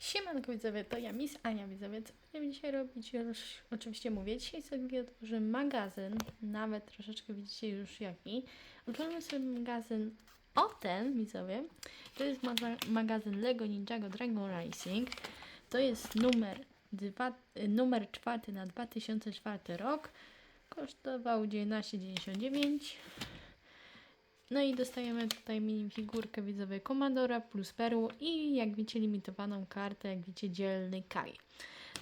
Siemanko widzowie, to ja Miss Ania widzowie. Co będziemy dzisiaj robić? Już oczywiście mówię. Dzisiaj sobie otworzę magazyn, nawet troszeczkę widzicie już jaki. Otworzymy sobie magazyn o ten widzowie. To jest maga- magazyn Lego Ninjago Dragon Racing. To jest numer, dwa, numer czwarty na 2004 rok. Kosztował 19,99. No i dostajemy tutaj minifigurkę widzowej Komandora plus perłu i jak widzicie limitowaną kartę, jak widzicie dzielny Kai.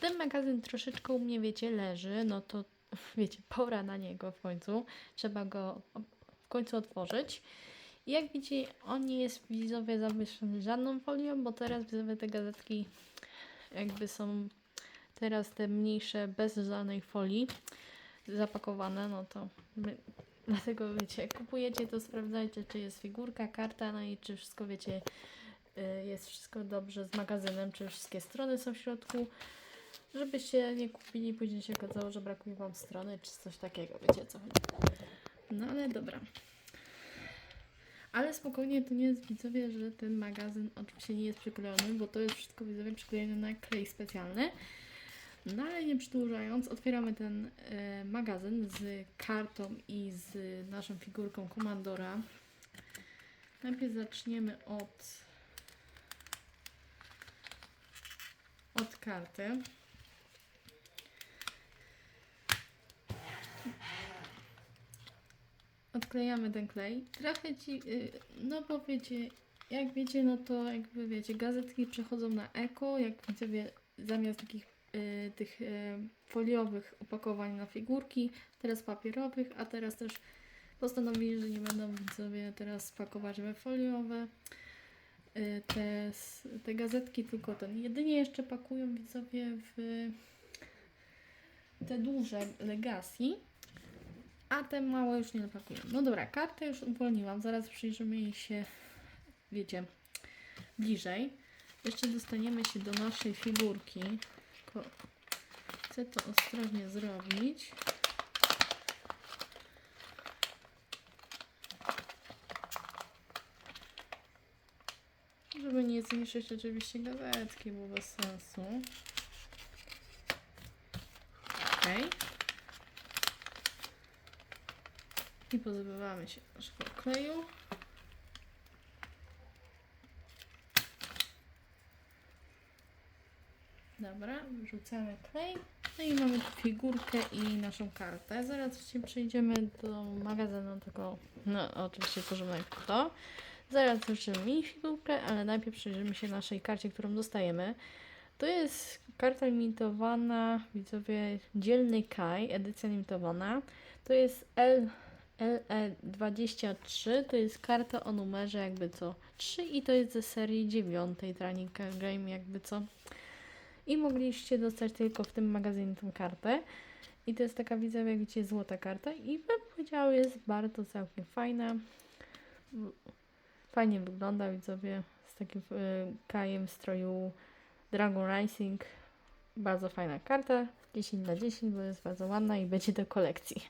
Ten magazyn troszeczkę u mnie wiecie leży, no to wiecie pora na niego w końcu. Trzeba go w końcu otworzyć. I jak widzicie on nie jest widzowie zawieszony żadną folią, bo teraz widzowie te gazetki jakby są teraz te mniejsze bez żadnej folii zapakowane, no to my, Dlatego wiecie, kupujecie, to sprawdzajcie, czy jest figurka, karta, no i czy wszystko wiecie, y, jest wszystko dobrze z magazynem, czy wszystkie strony są w środku, żebyście nie kupili, później się okazało, że brakuje Wam strony, czy coś takiego, wiecie co chodzi. No ale dobra. Ale spokojnie, to nie jest widzowie, że ten magazyn oczywiście nie jest przyklejony, bo to jest wszystko widzowie przyklejone na klej specjalny. No ale nie przedłużając, otwieramy ten e, magazyn z kartą i z naszą figurką komandora. Najpierw zaczniemy od od karty. Odklejamy ten klej. Trochę ci, y, no bo wiecie, jak wiecie, no to jakby wiecie, gazetki przechodzą na eko, jak widzowie zamiast takich y, tych y, foliowych opakowań na figurki, teraz papierowych, a teraz też postanowili, że nie będą widzowie teraz pakować we foliowe y, te, te gazetki, tylko ten. Jedynie jeszcze pakują widzowie w te duże Legacy, a te małe już nie napakują. No dobra, kartę już uwolniłam, zaraz przyjrzymy jej się, wiecie, bliżej. Jeszcze dostaniemy się do naszej figurki. Ko- Chcę to ostrożnie zrobić. Żeby nie zniszczyć oczywiście gazetki, bo bez sensu. Okej. I pozbywamy się naszego kleju. Dobra, wrzucamy klej. No i mamy figurkę i naszą kartę. Zaraz się przejdziemy do magazynu tego, no oczywiście tworzymy to. Zaraz zobaczymy mini figurkę, ale najpierw przyjrzymy się naszej karcie, którą dostajemy. To jest karta limitowana, widzowie, dzielny Kai, edycja limitowana. To jest L, LE23, to jest karta o numerze jakby co 3 i to jest ze serii 9 Training Game jakby co. I mogliście dostać tylko w tym magazynie tą kartę. I to jest taka widzowie, jak widzicie, złota karta i bym powiedziała, jest bardzo całkiem fajna. Fajnie wygląda, widzowie, z takim y, kajem w stroju Dragon Racing. Bardzo fajna karta, 10 na 10, bo jest bardzo ładna i będzie do kolekcji.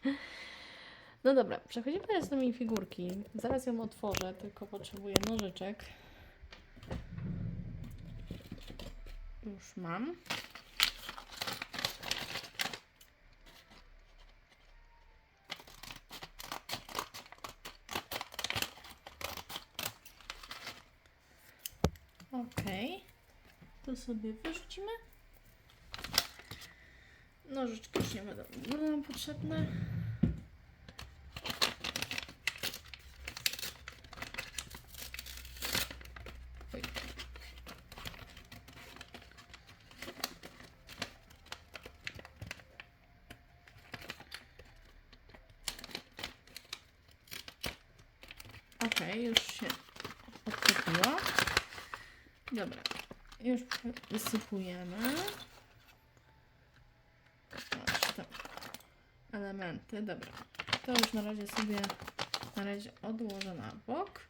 No dobra, przechodzimy teraz do mi figurki. Zaraz ją otworzę, tylko potrzebuję nożyczek. Już mam. Ok, to sobie wyrzucimy. Nożyczki już nie będą będą potrzebne. Ok, już się odczepiło. Dobra, już wysypujemy. Te elementy, dobra. To już na razie sobie na razie odłożę na bok.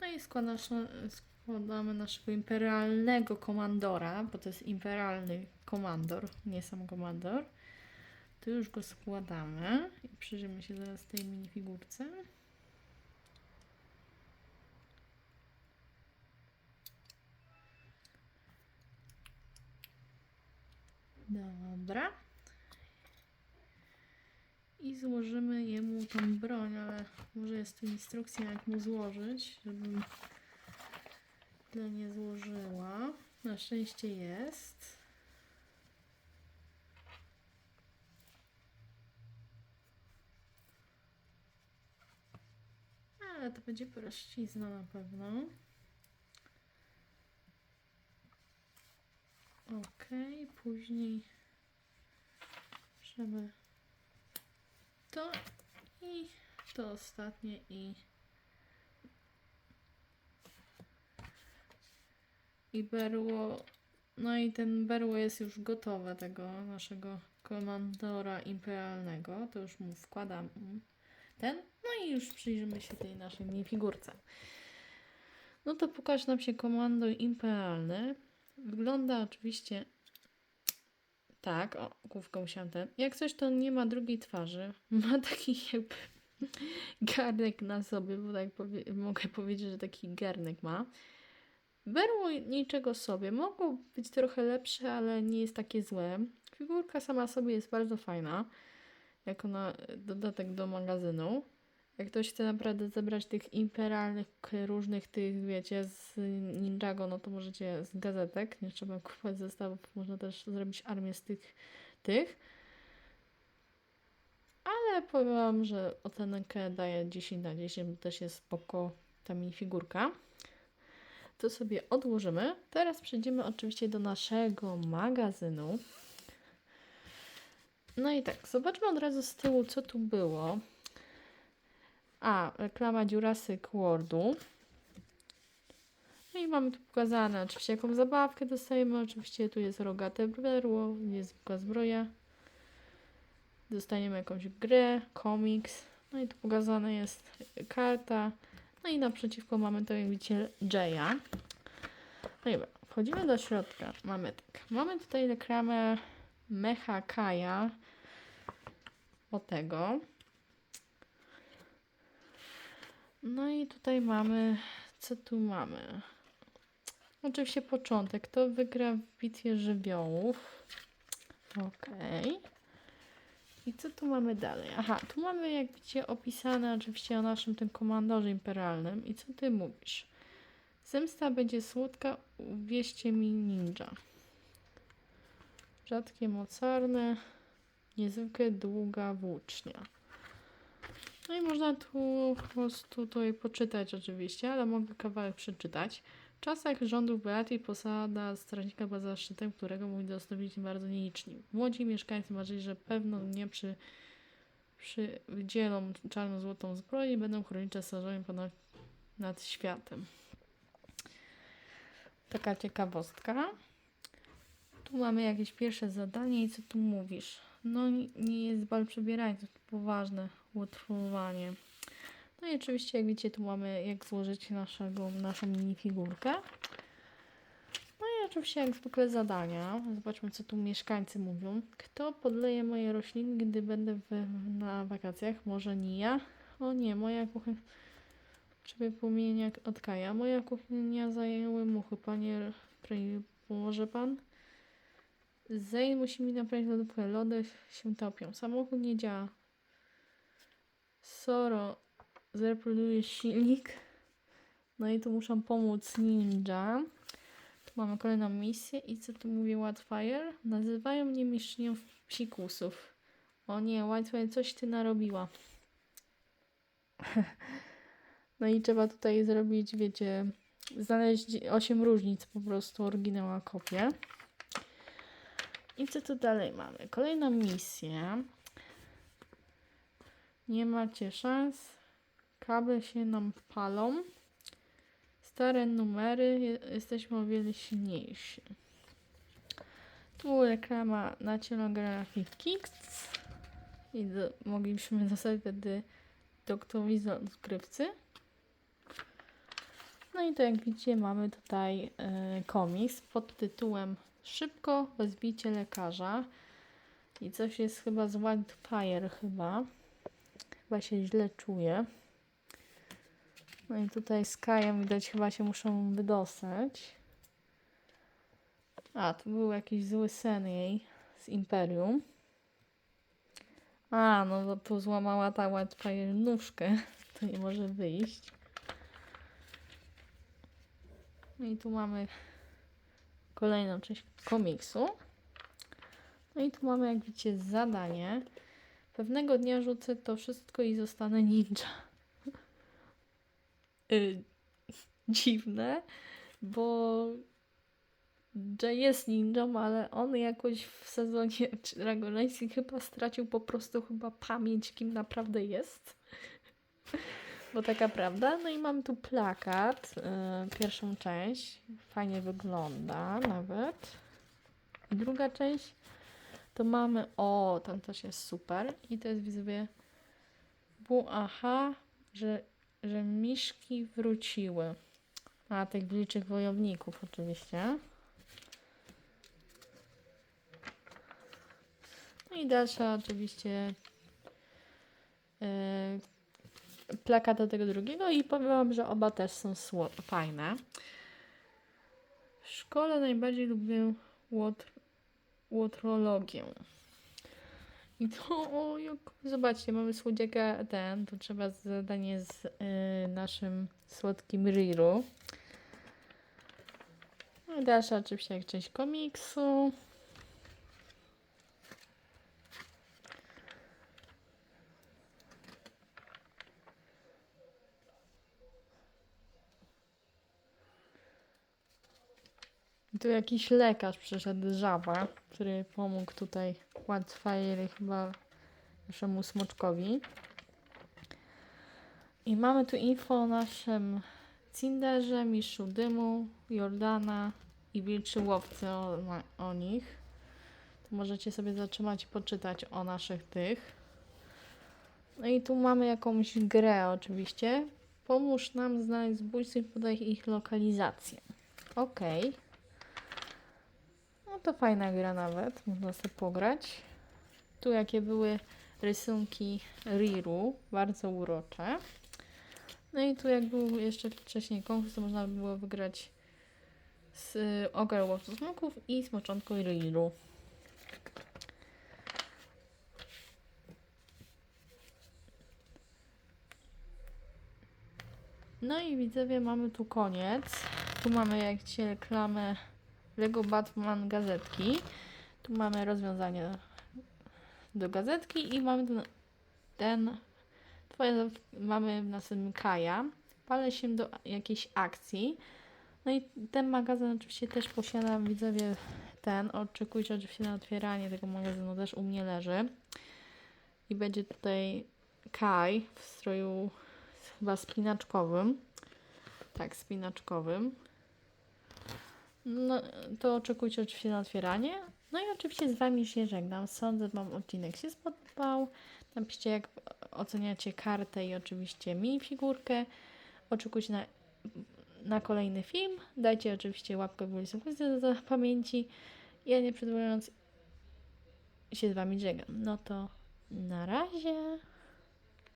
No i składamy naszego imperialnego komandora, bo to jest imperialny komandor, nie sam komandor. Tu już go składamy i przyjrzymy się zaraz tej minifigurce. Dobra. I złożymy jemu tą broń, ale może jest tu instrukcja, jak mu złożyć, żebym źle nie złożyła. Na szczęście jest. Ale to będzie płaszczyzna na pewno. Okej, później żeby to i to ostatnie i i berło. No i ten berło jest już gotowe tego naszego komandora imperialnego. To już mu wkładam ten. No i już przyjrzymy się tej naszej minifigurce no to pokaże nam się komandor imperialny wygląda oczywiście tak, o, główką ten. Jak coś, to nie ma drugiej twarzy. Ma taki jakby garnek na sobie, bo tak powie mogę powiedzieć, że taki garnek ma. Berło niczego sobie. Mogło być trochę lepsze, ale nie jest takie złe. Figurka sama sobie jest bardzo fajna. Jako na dodatek do magazynu. Jak ktoś chce naprawdę zebrać tych imperialnych, różnych tych, wiecie, z Ninjago, no to możecie z gazetek, nie trzeba kupować zestawów, można też zrobić armię z tych, tych. Ale powiem Wam, że ocenkę daję 10 na 10, bo też jest spoko ta minifigurka. To sobie odłożymy. Teraz przejdziemy oczywiście do naszego magazynu. No i tak, zobaczmy od razu z tyłu, co tu było. A, reklama Jurassic Worldu. No i mamy tu pokazane oczywiście jaką zabawkę dostajemy. Oczywiście tu jest rogate berło, jest zbroja. Dostaniemy jakąś grę, komiks. No i tu pokazana jest karta. No i naprzeciwko mamy to jak widzicie Jaya. No i wchodzimy do środka. Mamy tak. Mamy tutaj reklamę Mecha Kaja. O tego. No i tutaj mamy, co tu mamy? Oczywiście początek. To wygra w bitwie żywiołów. Okej. I co tu mamy dalej? Aha, tu mamy, jak widzicie, opisane oczywiście o naszym tym komandorze imperialnym. I co ty mówisz? Zemsta będzie słodka, uwieście mi ninja. Rzadkie mocarne, niezwykle długa włócznia. No i można tu po prostu tutaj poczytać oczywiście, ale mogę kawałek przeczytać. W czasach rządów Beaty posada strażnika była zaszczytem, którego mogli dostąpić bardzo nieliczni. Młodzi mieszkańcy marzyli, że pewno nie przy, przydzielą czarno-złotą zbroję i będą chronić cesarzowi ponad nad światem. Taka ciekawostka. Tu mamy jakieś pierwsze zadanie i co tu mówisz? No nie jest bal przebierańców, to poważne utrwalowanie. No i oczywiście, jak widzicie, tu mamy jak złożyć naszego, naszą minifigurkę. No i oczywiście, jak zwykle zadania. Zobaczmy, co tu mieszkańcy mówią. Kto podleje moje rośliny, gdy będę w, na wakacjach? Może nie ja? O nie, moja kuchnia... Czy płomienia od Kaja? Moja kuchnia zajęły muchy. Panie, pomoże pan? Zejn musi mi naprawić lodówkę. Lody się topią. Samochód nie działa. Soro zreproduje silnik. No i tu muszę pomóc ninja. Tu mamy kolejną misję. I co tu mówi Whitefire? Nazywają mnie mistrzynią psikusów. O nie, Whitefire, coś ty narobiła. no i trzeba tutaj zrobić, wiecie, znaleźć 8 różnic po prostu, oryginał a kopię. I co tu dalej mamy? Kolejna misja. Nie macie szans. Kable się nam palą. Stare numery. je- Jesteśmy o wiele silniejsi. Tu reklama National Graphic Kicks. I do, mogliśmy dostać wtedy doktorowi z odkrywcy. No i to jak widzicie mamy tutaj e, komiks pod tytułem Szybko wezwijcie lekarza. I coś jest chyba z Wildfire chyba. Chyba się źle czuję. No i tutaj z Kajem widać chyba się muszą wydostać. A, tu był jakiś zły sen jej z Imperium. A, no to tu złamała ta Whitefire nóżkę. To nie może wyjść. No i tu mamy kolejną część komiksu. No i tu mamy, jak widzicie, zadanie. Pewnego dnia rzucę to wszystko i zostanę ninja. Y, dziwne, bo Jay jest ninją, ale on jakoś w sezonie Dragon Racing chyba stracił po prostu chyba pamięć, kim naprawdę jest. Bo taka prawda. No i mam tu plakat, y, pierwszą część. Fajnie wygląda nawet. Druga część to mamy, o, tam też jest super. I to jest widzowie, bu, aha, że, że miszki wróciły. A tych wilczych wojowników oczywiście. No i dalsza oczywiście yy, do tego drugiego i powiem wam, że oba też są fajne. W szkole najbardziej lubię łotr łotrologię. I to, o, jak, zobaczcie, mamy słodziaka ten, to trzeba zadanie z y, naszym słodkim Riru. Dalsza oczywiście część komiksu. Tu jakiś lekarz przyszedł Żaba, który pomógł tutaj Wildfire chyba naszemu smoczkowi. I mamy tu info o naszym Cinderze, Mistrzu Dymu, Jordana i Wilczy Łowcy o, o nich. Tu możecie sobie zatrzymać i poczytać o naszych tych. No i tu mamy jakąś grę oczywiście. Pomóż nam znaleźć zbójców i podaj ich lokalizację. Okej. No to fajna gra nawet, można sobie pograć. Tu jakie były rysunki Riru, bardzo urocze. No i tu jak był jeszcze wcześniej konkurs, to można było wygrać z y, Ogre Łowców Smoków i Smoczątko Riru. No i widzowie, mamy tu koniec. Tu mamy jak reklamę Lego Batman gazetki. Tu mamy rozwiązanie do gazetki i mamy ten, ten twoje, mamy na następnym Kaja. Palę się do jakiejś akcji. No i ten magazyn oczywiście też posiada, widzowie, ten. Oczekujcie oczywiście na otwieranie tego magazynu, też u mnie leży. I będzie tutaj Kaj w stroju chyba spinaczkowym. Tak, spinaczkowym. No, to oczekujcie oczywiście na otwieranie. No i oczywiście z Wami się żegnam. Sądzę, Wam odcinek się spodobał. Napiszcie, jak oceniacie kartę i oczywiście minifigurkę. Oczekujcie na, na kolejny film. Dajcie oczywiście łapkę w górę do pamięci. Ja nie przedłużając się z Wami żegnam. No to na razie.